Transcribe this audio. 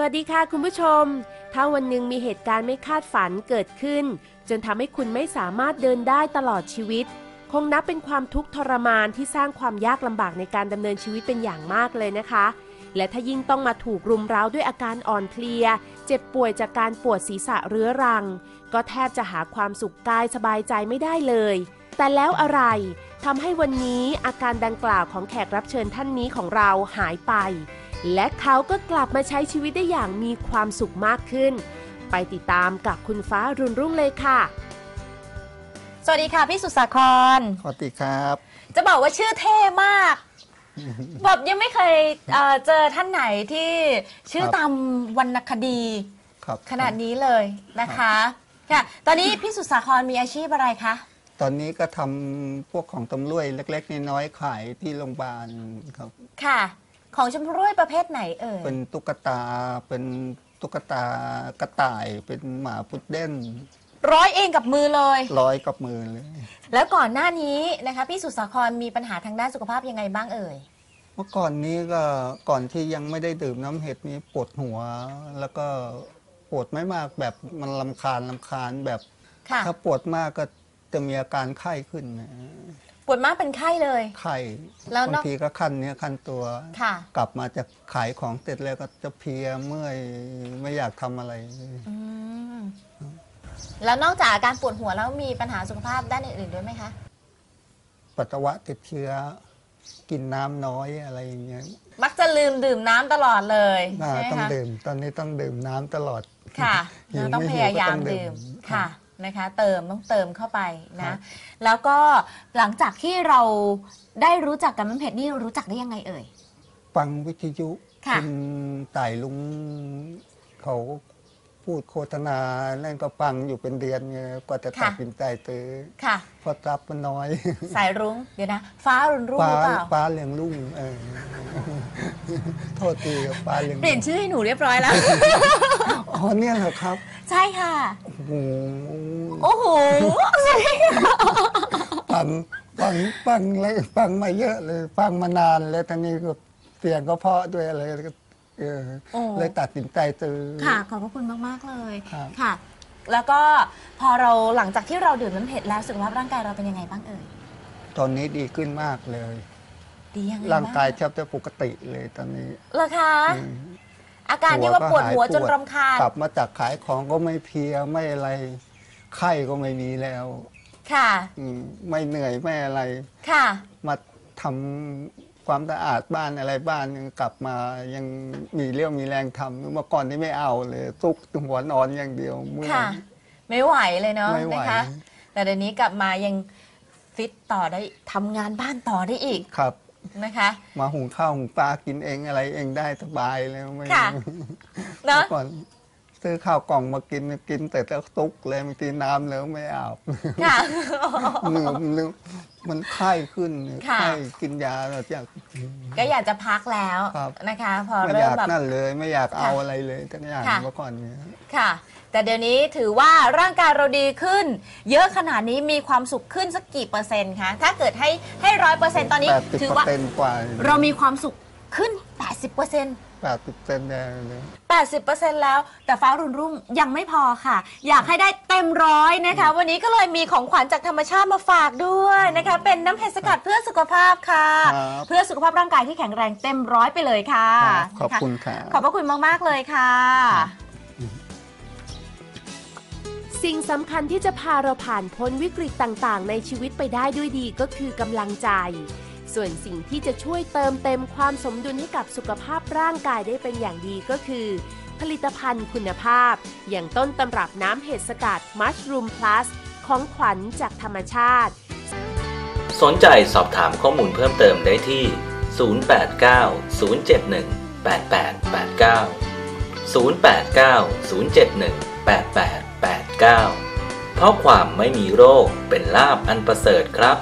สวัสดีค่ะคุณผู้ชม ถ้าวันหนึ่งมีเหตุการณ์ไม่คาดฝันเกิดขึ้น จนทำให้คุณไม่สามารถเดินได้ตลอดชีวิต คงนับเป็นความทุกข์ทรมานที่สร้างความยากลำบากในการดำเนินชีวิตเป็นอย่างมากเลยนะคะ และถ้ายิ่งต้องมาถูกรุมเร้าด้วยอาการอ่อนเพลีย เจ็บป่วยจากการปวดศีรษะเรื้อรัง ก็แทบจะหาความสุขกายสบายใจไม่ได้เลย แต่แล้วอะไรทำให้วันนี้อาการดังกล่าวของแขกรับเชิญท่านนี้ของเราหายไป และเขาก็กลับมาใช้ชีวิตได้อย่างมีความสุขมากขึ้น ไปติดตามกับคุณฟ้ารุ่นรุ่งเลยค่ะ สวัสดีค่ะพี่สุสาคร สวัสดีครับ จะบอกว่าชื่อเท่มากแบบยังไม่เคยเอ่อเจอท่านไหนที่ชื่อครับ ตามวรรณคดีครับขนาดนี้เลยนะคะค่ะตอนนี้พี่สุสาครมีอาชีพอะไรคะ ตอนนี้ก็ทำพวกของตำรวยเล็ก ๆ น้อยๆขายที่โรงพยาบาลครับ ค่ะ ของชมพู่ประเภทไหนเอ่ยเป็นตุ๊กตาเป็นตุ๊กตากระต่ายเป็นหมาพุดเด้นร้อยเองกับมือเลย ร้อยกับมือเลย แล้วก่อนหน้านี้นะคะพี่สุสาครมีปัญหาทางด้านสุขภาพยังไงบ้างเอ่ยเมื่อก่อนนี้ก็ก่อนที่ยังไม่ได้ดื่มน้ำเห็ดนี้ปวดหัว แล้วก็ปวดไม่มากแบบมันลำคาญลำคาญแบบ ค่ะ ถ้าปวดมากก็จะมีอาการไข้ขึ้นนะ ปวดมากเป็นไข้เลย ไข้แล้วนอก บางทีก็คันเนี้ยคันตัว ค่ะ กลับมาจากขายของเสร็จแล้วก็จะเพลียเมื่อยไม่อยากทำอะไร อืม แล้วนอกจากอาการปวดหัวแล้วมีปัญหาสุขภาพด้านอื่นๆด้วยไหมคะ ปัสสาวะติดเชื้อ กินน้ำน้อยอะไรอย่างเงี้ยมักจะลืมดื่มน้ำตลอดเลยอ่าใช่ไหมต้องคะ ดื่ม ตอนนี้ต้องดื่มน้ำตลอดค่ะหิวเราต้องไม่พหิวก็ยายามต้องดื่ดื่มมค่ะครับ นะคะ เติมต้องเติมเข้าไปครันะบแล้วก็หลังจากที่เราได้รู้จักกับมันเผ็ดนี่รู้จักได้ยังไงเอ่ย ฟังวิทยุค่ะ ณต่ายลุงเขาพูดโฆษณานั่นก็ฟังอยู่เป็นเดือนไงกว่าจะตัดสินใจซื้อค่ะ เพราะทรัพย์มันน้อย สายรุ้งเดี๋ยวนะ ฟ้ารุ่นรุ่งฟ้าหรือเปล่า ฟ้าเลี้ยงลุ่งเออโทษทีครับฟ้าเลี้ยงเปลี่ยนชื่อให้หนูเรียบร้อยแล้ว อ๋อเนี่ยเหรอครับ ใช่ค่ะ โอ้โหโอ้โหฟังฟังฟังเลยฟังมาเยอะเลย ฟังมานานแล้วตอนนี้ก็เสียงก็เพราะด้วยอะไรก็เออโอ้ เลยตัดสินใจซื้อ ค่ะ ขอบพระคุณมาก ๆ เลยครับ ค่ะ แล้วก็พอเราหลังจากที่เราดื่มน้ำเผ็ดแล้วสุขภาพร่างกายเราเป็นยังไงบ้างเอ่ยตอนนี้ดีขึ้นมากเลย ดียังไงร่างกายบ้แทบจะปกติเลยตอนนี้ เหรอคะ อืม อาการที่ว่าปวดหัวจนหายปรำคาญกลับมาจากขายของก็ไม่เพลียไม่อะไรไข้ก็ไม่มีแล้ว ค่ะอืมไม่เหนื่อยไม่อะไร ค่ะ มาทำความสะอาดบ้านอะไรบ้านยังกลับมายังมีเรี่ยวมีแรงทำเมื่อก่อนนี่ไม่เอาเลยตุกหัวนอนอย่างเดียวเมื่อย ค่ะ ไม่ไหวเลยเนาะไม่ไหว นะคะ แต่เดี๋ยวนี้กลับมายังฟิตต่อได้ทำงานบ้านต่อได้อีก ครับ นะคะ มาหุงข้าวหุงปลากินเองอะไรเองได้สบายเลยไม่ค่ะเนาะเมื่อก่อน ซื้อข้าวกล่องมากินกินแต่แล้วตุกเลยบางทีน้ำแล้วไม่อาบค่ะ เหนื่อยมันมันไข้ขึ้นค่ะ ไข้กินยาแบบอยาก ก็อยากจะพักแล้วครับ นะคะ พอไม่อเริ่มยากแบบ นั่นเลย ไม่อยากเอาค่ะอะไรเลยทั้งอย่างค่ะ เมื่อก่อนเนี้ยค่ะ แต่เดี๋ยวนี้ถือว่าร่างกายเราดีขึ้น เยอะขนาดนี้มีความสุขขึ้นสักกี่เปอร์เซ็นต์คะถ้าเกิดให้ให้ร้อยเปอร์เซ็นต์ตอนนี้ แปดสิบถือเปอว่าร์เซ็นต์กว่าเรามีความสุข ขึ้น 80เปอร์เซ็นต์แปดสิบเซนแดงเลย80%แล้ว แต่ฟ้ารุ่นรุ่งยังไม่พอค่ะ อยากให้ได้เต็มร้อยนะคะ วันนี้ก็เลยมีของขวัญจากธรรมชาติมาฝากด้วยนะคะ เป็นน้ำเห็ดสกัดเพื่อสุขภาพค่ะ ครับเพื่อสุขภาพร่างกายที่แข็งแรงเต็มร้อยไปเลยค่ะครับขอบนะะคุณครับขอบพระคุณมากๆเลยค่ะสิ่งสำคัญที่จะพาเราผ่านพ้นวิกฤตต่างๆ ในชีวิตไปได้ด้วยดีก็คือกำลังใจ ส่วนสิ่งที่จะช่วยเติมเต็มความสมดุลให้กับสุขภาพร่างกายได้เป็นอย่างดีก็คือ ผลิตภัณฑ์คุณภาพ อย่างต้นตำรับน้ำเห็ดสกัดมัชรูมพลัสของขวัญจากธรรมชาติ สนใจสอบถามข้อมูลเพิ่มเติมได้ที่ 089 071 8889 089 071 8889 เพราะความไม่มีโรคเป็นลาบอันประเสริฐครับ